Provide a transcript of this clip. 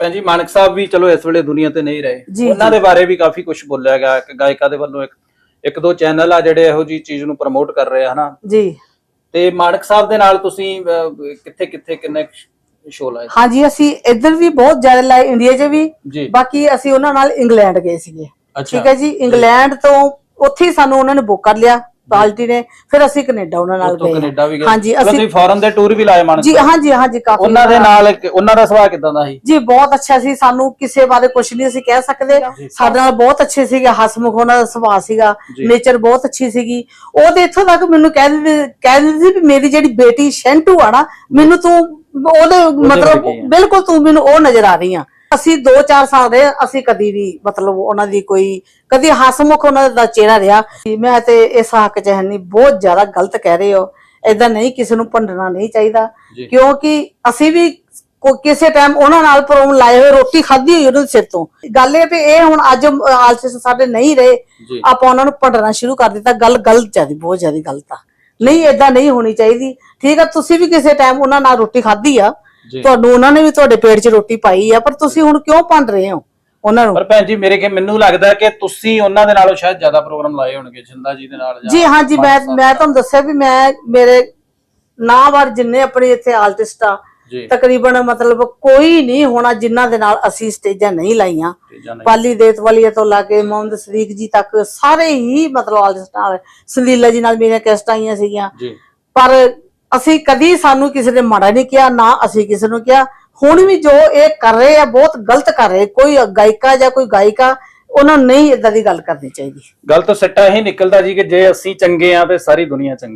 ਭੈਣ ਜੀ ਮਾਨਕ ਸਾਹਿਬ ਵੀ ਚਲੋ ਇਸ ਵੇਲੇ ਦੁਨੀਆ ਤੇ ਨਹੀਂ ਰਹੇ। ਉਹਨਾਂ ਦੇ ਬਾਰੇ ਵੀ ਕਾਫੀ ਕੁਝ ਬੋਲਿਆ ਗਿਆ। ਕਿ ਗਾਇਕਾਂ ਦੇ ਵੱਲੋਂ ਇੱਕ ਇੱਕ ਦੋ ਚੈਨਲ ਆ ਜਿਹੜੇ ਇਹੋ ਜੀ ਚੀਜ਼ ਨੂੰ ਪ੍ਰਮੋਟ ਕਰ ਰਹੇ ਆ ਹਨਾ? ਜੀ। ਤੇ ਮਾਨਕ ਸਾਹਿਬ ਦੇ ਨਾਲ ਤੁਸੀਂ ਕਿੱਥੇ ਕਿੱਥੇ ਕਿੰਨੇ ਸ਼ੋਅ ਲਾਏ? ਹਾਂਜੀ ਅਸੀਂ ਇੱਧਰ ਵੀ ਬਹੁਤ ਜ਼ਿਆਦਾ ਲਾਏ ਇੰਡੀਆ 'ਚ ਵੀ। ਬਾਕੀ ਅਸੀਂ ਉਹਨਾਂ ਨਾਲ ਇੰਗਲੈਂਡ ਗਏ ਸੀਗੇ। ਠੀਕ ਹੈ ਜੀ ਇੰਗਲੈਂਡ ਤੋਂ ਉੱਥੇ ਸਾਨੂੰ ਉਹਨਾਂ ਨੇ ਬੁੱਕ ਕਰ ਲਿਆ। ਪਾਰਟੀ ਨੇ ਫਿਰ ਅਸੀਂ ਕੈਨੇਡਾ ਉਹਨਾਂ ਨਾਲ ਗਏ ਕੈਨੇਡਾ ਵੀ ਗਏ। ਹਾਂਜੀ ਅਸੀਂ ਫੋਰਨ ਦੇ ਟੂਰ ਵੀ ਲਾਏ ਮਾਨਕ ਜੀ। ਹਾਂਜੀ ਹਾਂਜੀ ਕਾਫੀ ਉਹਨਾਂ ਦੇ ਨਾਲ ਉਹਨਾਂ ਦਾ ਸੁਭਾਅ ਕਿਦਾਂ ਦਾ ਸੀ? ਜੀ ਬਹੁਤ ਅੱਛਾ ਸੀ। ਸਾਨੂੰ ਕਿਸੇ ਬਾਰੇ ਕੁਝ ਨਹੀਂ ਅਸੀਂ ਕਹਿ ਸਕਦੇ। ਸਾਡੇ ਨਾਲ ਬਹੁਤ ਅੱਛੇ ਸੀਗੇ। ਹਸਮੁਖ ਉਹਨਾਂ ਦਾ ਸੁਭਾਅ ਸੀਗਾ। ਨੇਚਰ ਬਹੁਤ ਅੱਛੀ ਸੀਗੀ। ਉਹ ਤੇ ਇੱਥੋਂ ਤੱਕ ਮੈਨੂੰ ਕਹਿ ਦਿੰਦੇ ਕਹਿ ਦਿੰਦੇ ਸੀ ਵੀ ਮੇਰੀ ਜਿਹੜੀ ਬੇਟੀ ਸ਼ੈਂਟੂ ਆ ਨਾ ਮੈਨੂੰ ਤੂੰ ਉਹਦੇ ਮਤਲਬ। ਬਿਲਕੁਲ ਤੂੰ ਮੈਨੂੰ ਉਹ ਨਜ਼ਰ ਆ ਰਹੀ ਆ ਅਸੀਂ 2-4 ਸਾਲ ਰਹੇ ਅਸੀਂ ਕਦੀ ਵੀ ਮਤਲਬ ਉਹਨਾਂ ਦੀ ਕੋਈ ਕਦੀ ਹਸਮੁਖ ਉਹਨਾਂ ਦਾ ਚਿਹਰਾ ਰਿਹਾ। ਮੈਂ ਤੇ ਇਸ ਹੱਕ ਚ ਹੈ ਨਹੀਂ ਬਹੁਤ ਜ਼ਿਆਦਾ ਗਲਤ ਕਹਿ ਰਹੇ ਹੋ। ਏਦਾਂ ਨਹੀਂ ਕਿਸੇ ਨੂੰ ਭੰਡਣਾ ਨਹੀਂ ਚਾਹੀਦਾ। ਕਿਉਂਕਿ ਅਸੀਂ ਵੀ ਕੋ- ਕਿਸੇ ਟਾਈਮ ਉਹਨਾਂ ਨਾਲ ਪ੍ਰੋਮ ਲਾਏ ਹੋਏ ਰੋਟੀ ਖਾਧੀ ਹੋਈ ਉਹਨਾਂ ਦੇ ਸਿਰ ਤੋਂ। ਗੱਲ ਇਹ ਵੀ ਇਹ ਹੁਣ ਅੱਜ ਆਲਸ ਸਾਡੇ ਨਹੀਂ ਰਹੇ। ਆਪਾਂ ਉਹਨਾਂ ਨੂੰ ਭੰਡਣਾ ਸ਼ੁਰੂ ਕਰ ਦਿੱਤਾ। ਗੱਲ ਗਲਤ ਹੈ ਬਹੁਤ ਜ਼ਿਆਦਾ ਗਲਤ ਆ। ਨਹੀਂ ਏਦਾਂ ਨਹੀਂ ਹੋਣੀ ਚਾਹੀਦੀ। ਠੀਕ ਆ ਤੁਸੀਂ ਵੀ ਕਿਸੇ ਟਾਈਮ ਉਹਨਾਂ ਨਾਲ ਰੋਟੀ ਖਾਧੀ ਆ ਤੁਹਾਨੂੰ ਉਹਨਾਂ ਨੇ ਵੀ ਤੁਹਾਡੇ ਪੇਟ 'ਚ ਰੋਟੀ ਪਾਈ ਆ ਪਰ ਤੁਸੀਂ ਹੁਣ ਕਿਉਂ ਭੰਡ ਰਹੇ ਹੋ ਉਹਨਾਂ ਨੂੰ? ਪਰ ਭੈਣ ਜੀ ਮੇਰੇ ਕਿ ਮੈਨੂੰ ਲੱਗਦਾ ਕਿ ਤੁਸੀਂ ਉਹਨਾਂ ਦੇ ਨਾਲੋਂ ਸ਼ਾਇਦ ਜ਼ਿਆਦਾ ਪ੍ਰੋਗਰਾਮ ਲਾਏ ਹੋਣਗੇ ਜਿੰਦਾ ਜੀ ਦੇ ਨਾਲ ਜਾਂ ਜੀ ਹਾਂ ਜੀ ਮੈਂ ਮੈਂ ਤੁਹਾਨੂੰ ਦੱਸਿਆ ਵੀ ਮੈਂ ਮੇਰੇ ਨਾਂ ਵਾਰ ਜਿੰਨੇ ਆਪਣੇ ਇੱਥੇ ਆਰਟਿਸਟ ਆ ਜੀ। ਤਕਰੀਬਨ ਮਤਲਬ ਕੋਈ ਨਹੀਂ ਹੋਣਾ ਜਿਨ੍ਹਾਂ ਦੇ ਨਾਲ ਅਸੀਂ ਸਟੇਜਾਂ ਨਹੀਂ ਲਾਈਆਂ। ਤੇ ਜਾਂ ਨਹੀਂ। ਪਾਲੀ ਦੇਤਵਾਲੀਆ ਤੋਂ ਲਾ ਕੇ ਮੁਹੰਮਦ ਸਦੀਕ ਜੀ ਤੱਕ ਸਾਰੇ ਹੀ ਮਤਲਬ ਆਰਟਿਸਟ ਨਾਲ ਸੰਦੀਲਾ ਜੀ ਨਾਲ ਮੇਰੀਆਂ ਕੈਸਟਾਂ ਆਈਆਂ ਸੀਗੀਆਂ। ਜੀ। ਪਰ ਅਸੀਂ ਕਦੀ ਸਾਨੂੰ ਕਿਸੇ ਨੇ ਮਾੜਾ ਨਹੀਂ ਕਿਹਾ, ਨਾ ਅਸੀਂ ਕਿਸੇ ਨੂੰ ਕਿਹਾ। ਹੁਣ ਵੀ ਜੋ ਇਹ ਕਰ ਰਹੇ ਆ, ਬਹੁਤ ਗਲਤ ਕਰ ਰਹੇ। ਕੋਈ ਗਾਇਕਾ ਜਾਂ ਕੋਈ ਗਾਇਕਾ, ਉਹਨਾਂ ਨੂੰ ਨਹੀਂ ਇਦਾਂ ਦੀ ਗੱਲ ਕਰਨੀ ਚਾਹੀਦੀ। ਗੱਲ ਤੋਂ ਸਿੱਟਾ ਇਹ ਨਿਕਲਦਾ ਜੀ ਕਿ ਜੇ ਅਸੀਂ ਚੰਗੇ ਆ ਤੇ ਸਾਰੀ ਦੁਨੀਆ ਚੰਗੀ